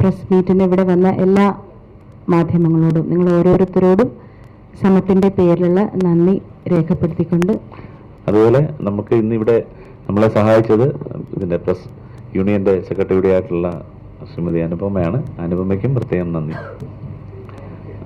പ്രസ് മീറ്റിന് ഇവിടെ വന്ന എല്ലാ മാധ്യമങ്ങളോടും നിങ്ങൾ ഓരോരുത്തരോടും സമത്തിന്റെ പേരിലുള്ള നന്ദി രേഖപ്പെടുത്തിക്കൊണ്ട്. അതുപോലെ നമുക്ക് ഇന്ന് ഇവിടെ നമ്മളെ സഹായിച്ചത് ഇതിന്റെ പ്രസ് യൂണിയന്റെ സെക്രട്ടറിയുടെ ആയിട്ടുള്ള ശ്രീമതി അനുപമയാണ്. അനുപമയ്ക്കും പ്രത്യേകം നന്ദി.